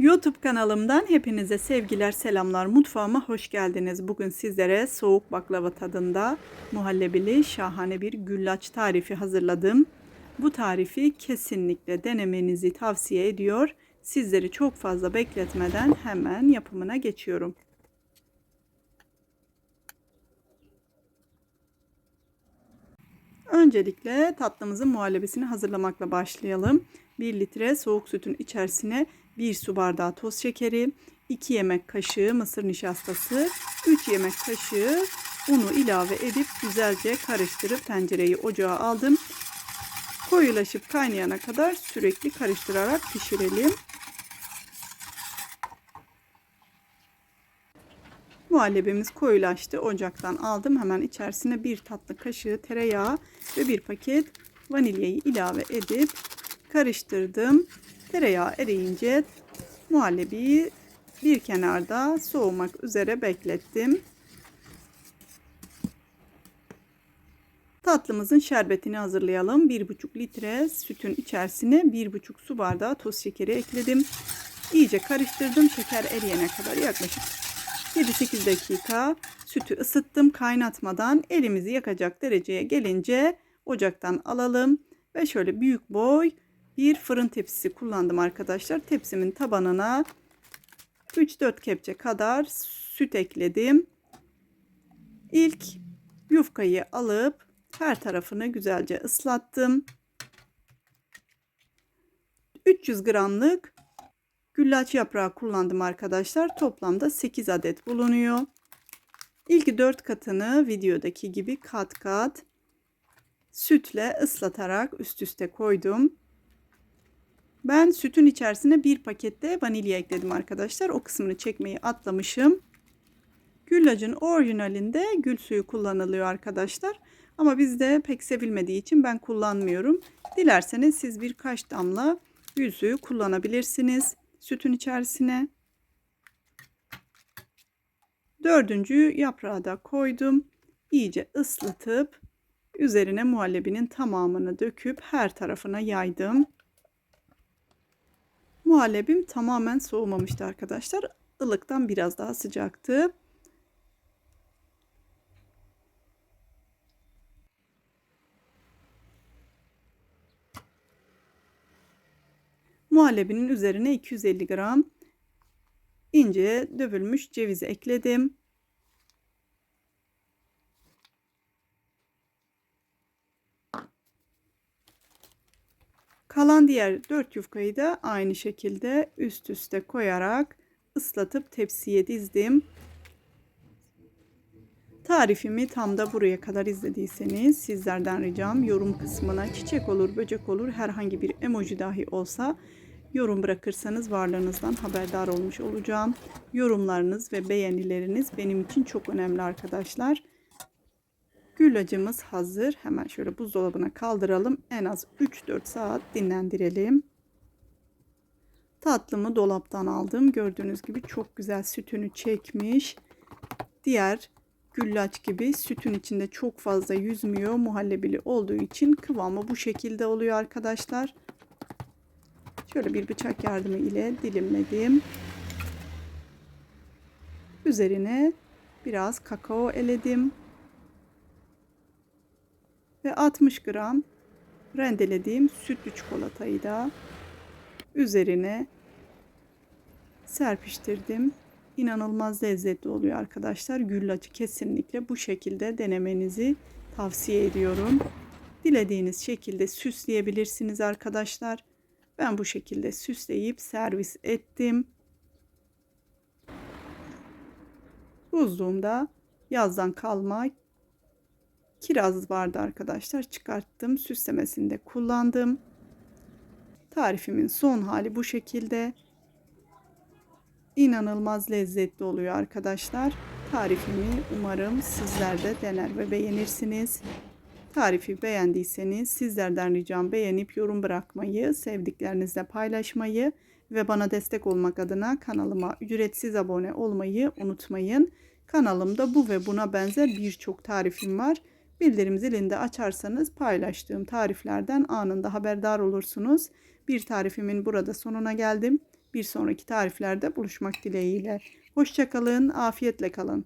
YouTube kanalımdan hepinize sevgiler, selamlar. Mutfağıma hoş geldiniz. Bugün sizlere soğuk baklava tadında muhallebili şahane bir güllaç tarifi hazırladım. Bu tarifi kesinlikle denemenizi tavsiye ediyor. Sizleri çok fazla bekletmeden hemen yapımına geçiyorum. Öncelikle tatlımızın muhallebisini hazırlamakla başlayalım. 1 litre soğuk sütün içerisine 1 su bardağı toz şekeri, 2 yemek kaşığı mısır nişastası, 3 yemek kaşığı unu ilave edip güzelce karıştırıp tencereyi ocağa aldım. Koyulaşıp kaynayana kadar sürekli karıştırarak pişirelim. Muhallebimiz koyulaştı. Ocaktan aldım. Hemen içerisine bir tatlı kaşığı tereyağı ve bir paket vanilyayı ilave edip karıştırdım. Tereyağı eriyince muhallebiyi bir kenarda soğumak üzere beklettim. Tatlımızın şerbetini hazırlayalım. 1,5 litre sütün içerisine 1,5 su bardağı toz şekeri ekledim. İyice karıştırdım. Şeker eriyene kadar yaklaşık 7-8 dakika sütü ısıttım kaynatmadan elimizi yakacak dereceye gelince ocaktan alalım ve şöyle büyük boy bir fırın tepsisi kullandım arkadaşlar. Tepsimin tabanına 3-4 kepçe kadar süt ekledim. İlk yufkayı alıp her tarafını güzelce ıslattım. 300 gramlık güllaç yaprağı kullandım arkadaşlar. Toplamda 8 adet bulunuyor. İlk 4 katını videodaki gibi kat kat sütle ıslatarak üst üste koydum. Ben sütün içerisine bir pakette vanilya ekledim arkadaşlar. O kısmını çekmeyi atlamışım. Güllacın orijinalinde gül suyu kullanılıyor arkadaşlar. Ama bizde pek sevilmediği için ben kullanmıyorum. Dilerseniz siz birkaç damla gül suyu kullanabilirsiniz sütün içerisine. Dördüncü yaprağı da koydum. İyice ıslatıp üzerine muhallebinin tamamını döküp her tarafına yaydım. Muhallebim tamamen soğumamıştı arkadaşlar. Ilıktan biraz daha sıcaktı. Muhallebinin üzerine 250 gram ince dövülmüş cevizi ekledim. Kalan diğer 4 yufkayı da aynı şekilde üst üste koyarak ıslatıp tepsiye dizdim. Tarifimi tam da buraya kadar izlediyseniz sizlerden ricam yorum kısmına çiçek olur, böcek olur, herhangi bir emoji dahi olsa yorum bırakırsanız varlığınızdan haberdar olmuş olacağım. Yorumlarınız ve beğenileriniz benim için çok önemli arkadaşlar. Güllacımız hazır. Hemen şöyle buzdolabına kaldıralım. En az 3-4 saat dinlendirelim. Tatlımı dolaptan aldım. Gördüğünüz gibi çok güzel sütünü çekmiş. Diğer güllaç gibi sütün içinde çok fazla yüzmüyor. Muhallebili olduğu için kıvamı bu şekilde oluyor arkadaşlar. Şöyle bir bıçak yardımı ile dilimledim. Üzerine biraz kakao eledim. Ve 60 gram rendelediğim sütlü çikolatayı da üzerine serpiştirdim. İnanılmaz lezzetli oluyor arkadaşlar. Güllaçı kesinlikle bu şekilde denemenizi tavsiye ediyorum. Dilediğiniz şekilde süsleyebilirsiniz arkadaşlar. Ben bu şekilde süsleyip servis ettim. Buzluğumda yazdan kalma kiraz vardı arkadaşlar. Çıkarttım. Süslemesinde kullandım. Tarifimin son hali bu şekilde. İnanılmaz lezzetli oluyor arkadaşlar. Tarifimi umarım sizler de dener ve beğenirsiniz. Tarifi beğendiyseniz sizlerden ricam beğenip yorum bırakmayı, sevdiklerinizle paylaşmayı ve bana destek olmak adına kanalıma ücretsiz abone olmayı unutmayın. Kanalımda bu ve buna benzer birçok tarifim var. Bildirim zilini de açarsanız paylaştığım tariflerden anında haberdar olursunuz. Bir tarifimin burada sonuna geldim. Bir sonraki tariflerde buluşmak dileğiyle. Hoşçakalın, afiyetle kalın.